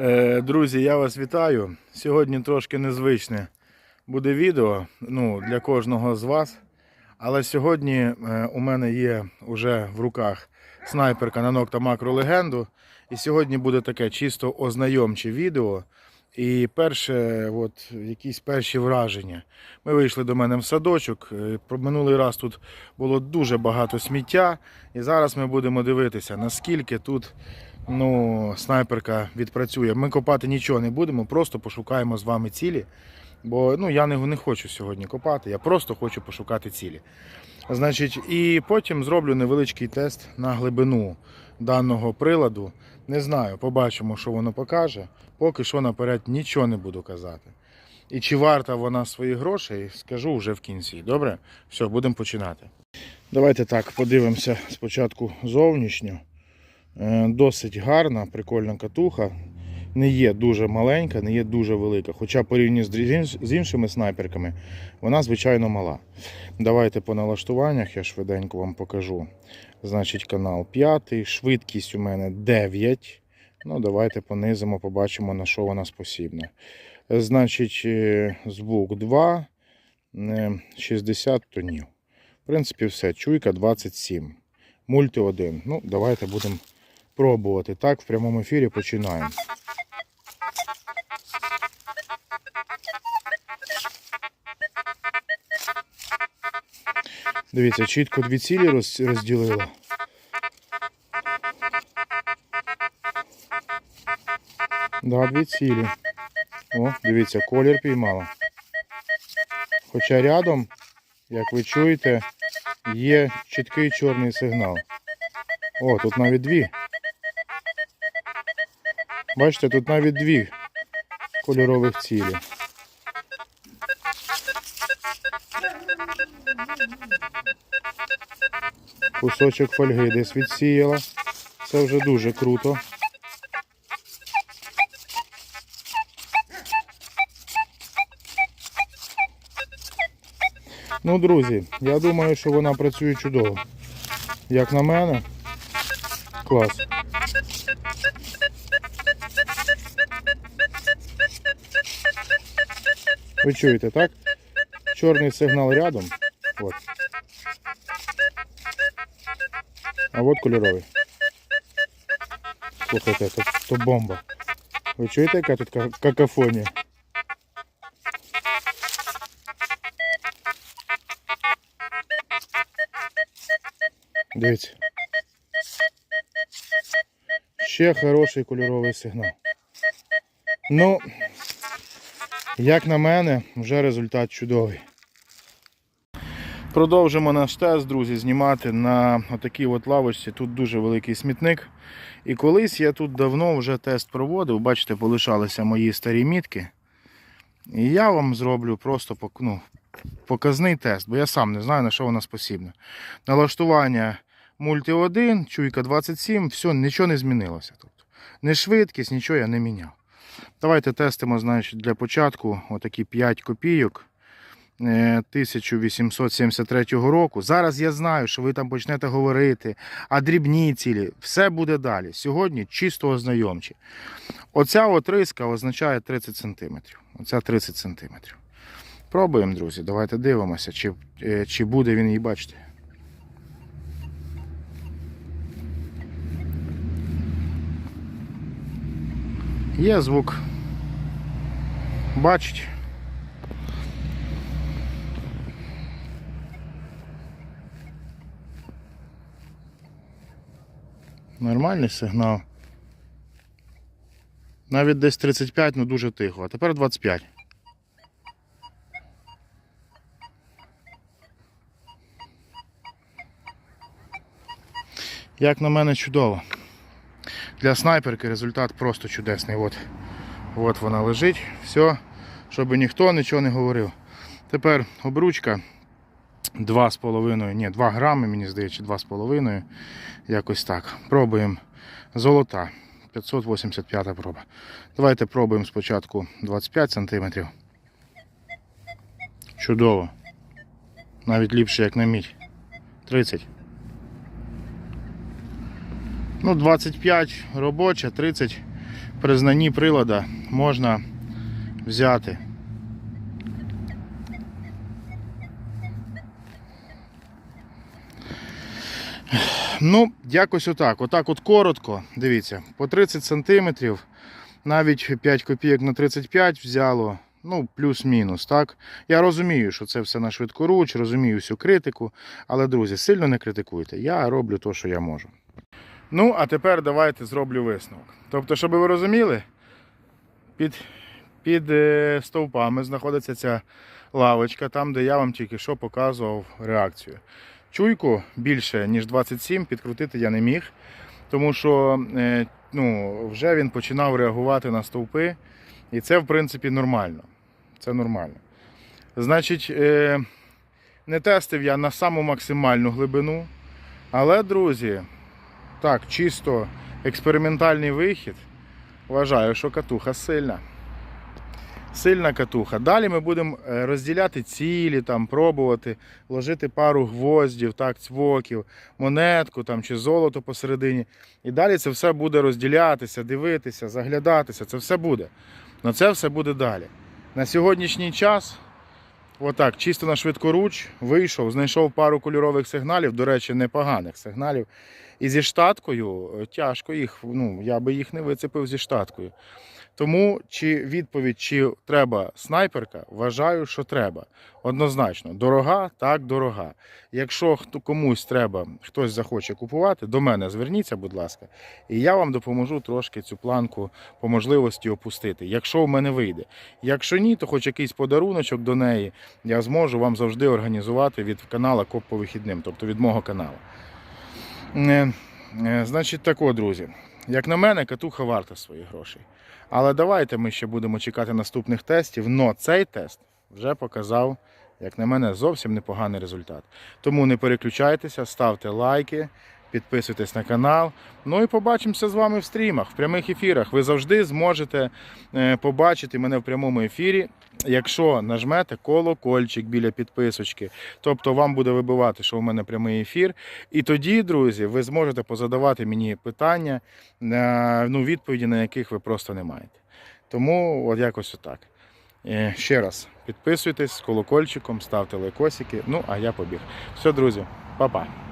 Е, Друзі, я вас вітаю. Сьогодні трошки незвичне буде відео ну, для кожного з вас. Але сьогодні е, у мене є вже в руках снайперка на Нокта Макро Легенду. І сьогодні буде таке чисто ознайомче відео. І перше, от, якісь перші враження. Ми вийшли до мене в садочок. Е, минулий раз тут було дуже багато сміття. І зараз ми будемо дивитися, наскільки тут ну, снайперка відпрацює. Ми копати нічого не будемо, просто пошукаємо з вами цілі. Бо ну, я не, не хочу сьогодні копати, я просто хочу пошукати цілі. Значить, і потім зроблю невеличкий тест на глибину даного приладу. Не знаю, побачимо, що воно покаже. Поки що наперед нічого не буду казати. І чи варта вона своїх грошей, скажу вже в кінці. Добре? Все, будемо починати. Давайте так, подивимося спочатку зовнішньо. Е, Досить гарна, прикольна катуха. Не є дуже маленька, не є дуже велика. Хоча порівняно з іншими снайперками, вона звичайно мала. Давайте по налаштуваннях я швиденько вам покажу. Значить, канал 5, швидкість у мене 9. Ну, давайте понизимо, побачимо, на що вона спосібна. Е, Значить, е, звук 2, е, 60 тонів. В принципі, все. Чуйка 27. Мульти 1. Ну, давайте будемо пробувати. Так, в прямому ефірі починаємо. Дивіться, чітко дві цілі роз- розділила. Да, дві цілі. О, дивіться, колір піймала. Хоча рядом, як ви чуєте, є чіткий чорний сигнал. О, тут навіть дві. Бачите, тут навіть дві кольорових цілі. Кусочок фольги десь відсіяла. Це вже дуже круто. Ну, друзі, я думаю, що вона працює чудово. Як на мене, клас. Ви чуєте, так? Чорний сигнал рядом. От. А от кольоровий. Слухайте, то, то бомба. Ви чуєте, яка тут ка- какофонія? Дивіться. Ще хороший кольоровий сигнал. Ну, як на мене, вже результат чудовий. Продовжимо наш тест, друзі, знімати на отакій от лавочці. Тут дуже великий смітник. І колись я тут давно вже тест проводив. Бачите, полишалися мої старі мітки. І я вам зроблю просто ну, показний тест, бо я сам не знаю, на що вона спосібна. Налаштування мульти 1, чуйка 27, все, нічого не змінилося. Тобто, не швидкість, нічого я не міняв. Давайте тестимо, значить, для початку отакі 5 копійок. е, 1873 року. Зараз я знаю, що ви там почнете говорити, а дрібні цілі, все буде далі. Сьогодні чисто ознайомчі. Оця от риска означає 30 см. Оця 30 см. Пробуємо, друзі. Давайте дивимося, чи, е, чи буде він її бачити. Є звук. Бачить. Нормальний сигнал. Навіть десь 35, ну дуже тихо. А тепер 25. Як на мене чудово. Для снайперки результат просто чудесний. От, от вона лежить. Все, щоб ніхто нічого не говорив. Тепер обручка 2,5, ні, 2 грами, мені здається, 2,5. Якось так. Пробуємо. Золота. 585 проба. Давайте пробуємо спочатку 25 см. Чудово. Навіть ліпше, як на мідь. 30. Ну, 25 робоча, 30 при знанні прилада можна взяти. Ну, якось отак. Отак от коротко. Дивіться, по 30 сантиметрів, навіть 5 копійок на 35 взяло. Ну, плюс-мінус, так. Я розумію, що це все на швидкоруч, розумію всю критику, але, друзі, сильно не критикуйте. Я роблю те, що я можу. Ну, а тепер давайте зроблю висновок. Тобто, щоб ви розуміли, під, під е, стовпами знаходиться ця лавочка, там, де я вам тільки що показував реакцію. Чуйку більше, ніж 27, підкрутити я не міг, тому що е, ну, вже він починав реагувати на стовпи, і це, в принципі, нормально. Це нормально. Значить, е, не тестив я на саму максимальну глибину, але, друзі, так, чисто експериментальний вихід. Вважаю, що катуха сильна. Сильна катуха. Далі ми будемо е, розділяти цілі, там, пробувати, вложити пару гвоздів, так, цвоків, монетку там, чи золото посередині. І далі це все буде розділятися, дивитися, заглядатися. Це все буде. Але це все буде далі. На сьогоднішній час, отак, чисто на швидкоруч, вийшов, знайшов пару кольорових сигналів, до речі, непоганих сигналів. І зі штаткою е, тяжко їх, ну, я би їх не вицепив зі штаткою. Тому чи відповідь, чи треба снайперка, вважаю, що треба. Однозначно, дорога, так, дорога. Якщо комусь треба, хтось захоче купувати, до мене зверніться, будь ласка, і я вам допоможу трошки цю планку по можливості опустити, якщо в мене вийде. Якщо ні, то хоч якийсь подаруночок до неї я зможу вам завжди організувати від канала Коп по вихідним, тобто від мого каналу. Е, так Значить, тако, друзі. Як на мене, катуха варта своїх грошей. Але давайте ми ще будемо чекати наступних тестів. Но цей тест вже показав, як на мене, зовсім непоганий результат. Тому не переключайтеся, ставте лайки, підписуйтесь на канал. Ну і побачимося з вами в стрімах, в прямих ефірах. Ви завжди зможете е, побачити мене в прямому ефірі, якщо нажмете колокольчик біля підписочки. Тобто вам буде вибивати, що у мене прямий ефір. І тоді, друзі, ви зможете позадавати мені питання, ну, відповіді на яких ви просто не маєте. Тому от якось отак. Е, Ще раз підписуйтесь з колокольчиком, ставте лайкосики. Ну, а я побіг. Все, друзі, па-па.